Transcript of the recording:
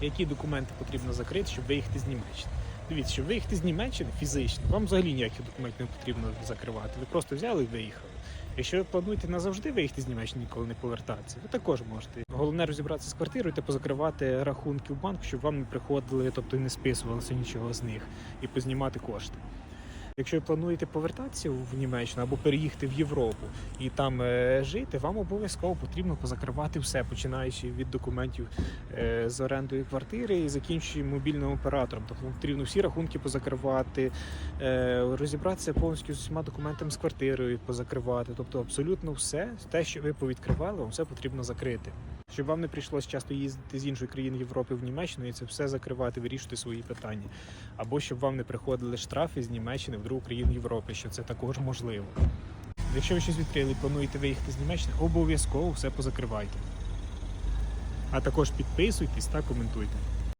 Які документи потрібно закрити, щоб виїхати з Німеччини? Дивіться, щоб виїхати з Німеччини фізично, вам взагалі ніяких документів не потрібно закривати. Ви просто взяли і виїхали. Якщо ви плануєте назавжди виїхати з Німеччини, ніколи не повертатися, ви також можете. Головне розібратися з квартирою та позакривати рахунки в банку, щоб вам не приходили, тобто не списувалося нічого з них, і познімати кошти. Якщо ви плануєте повертатися в Німеччину або переїхати в Європу і там е, жити, вам обов'язково потрібно позакривати все, починаючи від документів е, з орендою квартири і закінчуючи мобільним оператором. Тобто потрібно всі рахунки позакривати, е, розібратися повністю з усіма документами з квартирою, позакривати. Тобто абсолютно все, те, що ви повідкривали, вам все потрібно закрити. Щоб вам не прийшлось часто їздити з іншої країни Європи в Німеччину і це все закривати, вирішити свої питання. Або щоб вам не приходили штрафи з Німеччини в другу країну Європи, що це також можливо. Якщо ви щось відкрили і плануєте виїхати з Німеччини, обов'язково все позакривайте. А також підписуйтесь та коментуйте.